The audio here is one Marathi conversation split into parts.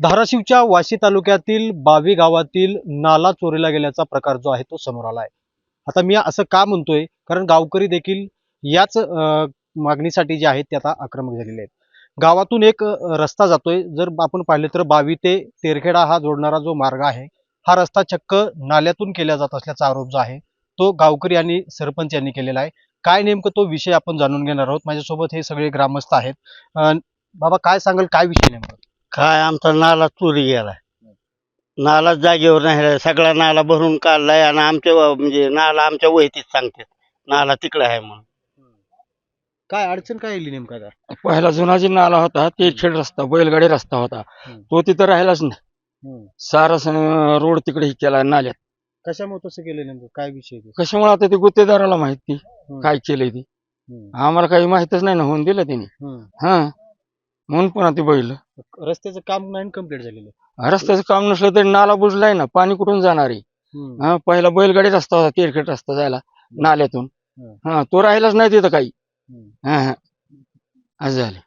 धाराशिवच्या वाशी तालुक्यातील बावी गावातील नाला चोरीला गेल्याचा प्रकार जो आहे तो समोर आला आहे आता मी असं का म्हणतोय? कारण गावकरी देखील याच मागणीसाठी जे आहेत ते आता आक्रमक झालेले आहेत. गावातून एक रस्ता जातोय. जर आपण पाहिलं तर बावी ते तेरखेडा हा जोडणारा जो मार्ग आहे हा रस्ता चक्क नाल्यातून केला जात असल्याचा आरोप जो आहे तो गावकरी आणि सरपंच यांनी केलेला आहे. काय नेमकं तो विषय आपण जाणून घेणार आहोत? माझ्यासोबत हे सगळे ग्रामस्थ आहेत. बाबा काय सांगाल? काय विषय नेमकं? काय आमचा नाला चोरी गेलाय. नाला जागेवर नाही राहिला. सगळा नाला भरून काढलाय आणि आमच्या व- म्हणजे नाला आमच्या वहितीत सांगते नाला तिकडे आहे म्हणून. काय अडचण काय येईल नेमका आता? पहिला जुना जी नाला होता ते खेड रस्ता बैलगाडी रस्ता होता. हम्म. तो तिथं राहिलाच नाही. सारा स- रोड तिकडे हे केला नाल्यात. कशामुळे तसं केलं नेमकं? काय विषय ते? कशामुळे आता ते गुत्तेदाराला माहिती. काय केलंय ते? हम्म. आम्हाला काही माहितच नाही ना. होऊन दिलं त्यांनी हम्म. हा. म्हणून पुन्हा ते बैल. रस्त्याचं काम नाही कंप्लीट झालेलं. रस्त्याचं काम नसलं तरी नाला बुजलाय ना पाणी कुठून जाणार आहे? हम्म. हा पहिला बैलगाडी रस्ता होता तेरखेड रस्ता जायला नाल्यातून. हा. तो राहिलाच नाही तिथं काही. हम्म. हा हा. असं झालं.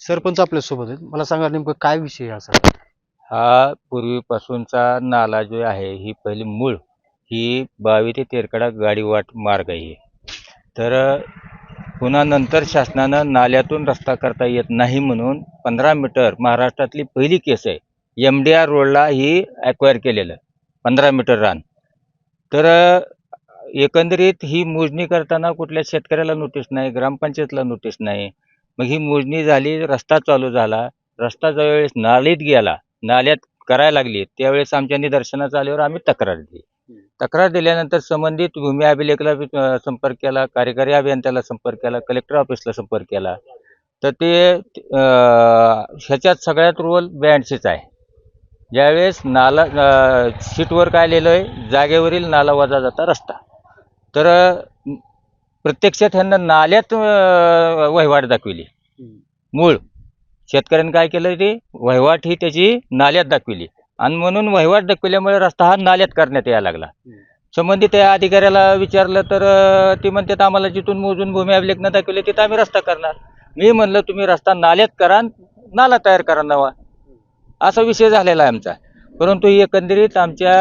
सरपंच आपल्यासोबत आहेत. मला सांगा नेमकं काय विषय आहे असा? हा पूर्वीपासूनचा नाला जो आहे ही पहिली मूळ ही बावी ते तेरकडा गाडीवाट मार्ग आहे. तर पुन्हा नंतर शासनानं नाल्यातून रस्ता करता येत नाही म्हणून पंधरा मीटर महाराष्ट्रातली पहिली केस आहे. एम डी आर रोडला ही ॲक्वायर केलेलं पंधरा मीटर रान. तर एकंदरीत ही मोजणी करताना कुठल्या शेतकऱ्याला नोटीस नाही ग्रामपंचायतला नोटीस नाही. मग ही मोजणी झाली रस्ता चालू झाला. रस्ता ज्यावेळेस नालीत गेला नाल्यात करायला लागली त्यावेळेस आमच्या निदर्शनात आल्यावर आम्ही तक्रार दिली. तक्रार दिल्यानंतर संबंधित भूमी अभिलेखला संपर्क केला कार्यकारी अभियंत्याला संपर्क केला कलेक्टर ऑफिसला संपर्क केला. तर ते ह्याच्यात सगळ्यात रोल ब्याऐंशीच आहे. ज्यावेळेस नाला शीटवर काय लिहिलं आहे जागेवरील नाला वजा जाता रस्ता. तर प्रत्यक्षात ह्यांना नाल्यात वहिवाट दाखविली. मूळ शेतकऱ्यांनी काय केलं ते? वहिवाट ही त्याची नाल्यात दाखविली. आणि म्हणून वहिवाट दाखविल्यामुळे रस्ता हा नाल्यात करण्यात यायला लागला. संबंधित त्या अधिकाऱ्याला विचारलं तर ती ते म्हणतात आम्हाला जिथून मोजून भूमी अभिलेखनं दाखवले तिथं आम्ही रस्ता करणार. मी म्हणलं तुम्ही रस्ता नाल्यात करा नाला तयार करा नवा. असा विषय झालेला आहे आमचा. परंतु ही एकंदरीत आमच्या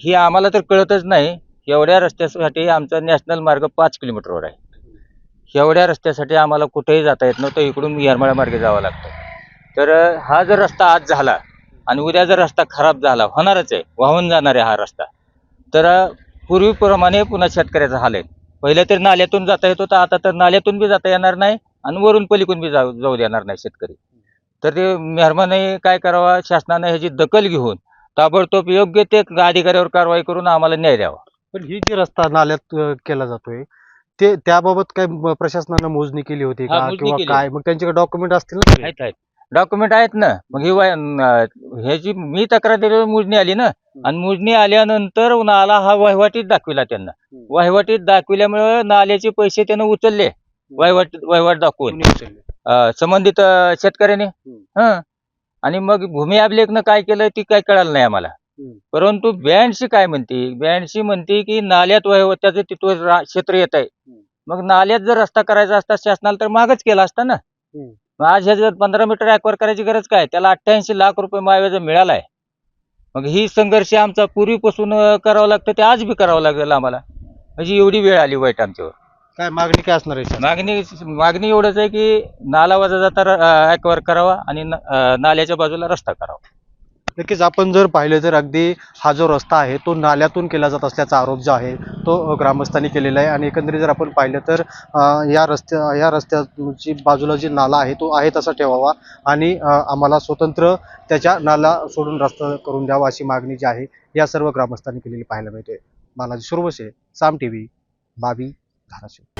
ही आम्हाला तर कळतच नाही एवढ्या रस्त्यासाठी आमचा नॅशनल मार्ग पाच किलोमीटरवर आहे. एवढ्या रस्त्यासाठी आम्हाला कुठेही जाता येत नव्हतं इकडून येरमाळ्या मार्गे जावं लागतं. तर हा जर रस्ता आज झाला आणि उद्या जर रस्ता खराब झाला होणारच आहे वाहून जाणार आहे हा रस्ता. तर पूर्वीप्रमाणे पुन्हा शेतकऱ्याचा हाल आहे. पहिले तर नाल्यातून जाता येत होता आता तर नाल्यातून बी जाता येणार नाही आणि वरून पलीकडून बी जाऊ जाऊ देणार नाही शेतकरी. तर ते मेहरबाने काय करावा शासनानं ह्याची दखल घेऊन ताबडतोब योग्य ते अधिकाऱ्यावर कारवाई करून आम्हाला न्याय द्यावा. पण ही जी रस्ता नाल्यात केला जातोय ते त्याबाबत काय प्रशासनानं मोजणी केली होती का किंवा. काय? मग त्यांच्याकडे डॉक्युमेंट असतील ना? डॉक्युमेंट आहेत. ना. मग ही ह्याची मी तक्रार दिल्यावर मोजणी आली ना? आणि मोजणी आल्यानंतर नाला हा वहिवाटीत दाखविला त्यांना. वहिवाटीत दाखविल्यामुळे नाल्याचे पैसे त्यानं उचलले वहिवाट वहिवाट दाखवून. संबंधित शेतकऱ्याने. हं. आणि मग भूमी अभिलेखनं काय केलं ती काय कळालं नाही आम्हाला. परंतु ब्याऐंशी काय म्हणते? ब्याऐंशी म्हणते की नाल्यात वहिवाट्याचं तिथं क्षेत्र येत आहे मग नाल्यात जर रस्ता करायचा असता शासनाला तर मागच केला असता ना? आज ह्याच्यात पंधरा मीटर ॲक्वर करायची गरज काय? त्याला अठ्ठ्याऐंशी लाख रुपये मायव्याजा मिळाला आहे मग ही संघर्ष आमचा पूर्वीपासून करावं लागतं ते आज बी करावं लागेल आम्हाला. म्हणजे एवढी वेळ आली वाईट आमच्यावर. काय मागणी काय असणार आहे? मागणी मागणी एवढंच आहे की नाला वजा जाता ॲक्वर करावा आणि नाल्याच्या बाजूला रस्ता करावा. नक्कीच आपण जर पाहिलं तर अगदी हा जो रस्ता आहे तो नाल्यातून केला जात असल्याचा आरोप जो आहे तो ग्रामस्थांनी केलेला आहे. आणि एकंदरीत जर आपण पाहिलं तर या रस्त्या या रस्त्याची बाजूला जी नाला आहे तो आहे तसा ठेवावा. आणि आम्हाला स्वतंत्र त्याच्या नाला सोडून रस्ता करून द्यावा अशी मागणी जी आहे या सर्व ग्रामस्थांनी केलेली पाहायला मिळते. Balaji Suravase Saam T V Bavi Dharashiv.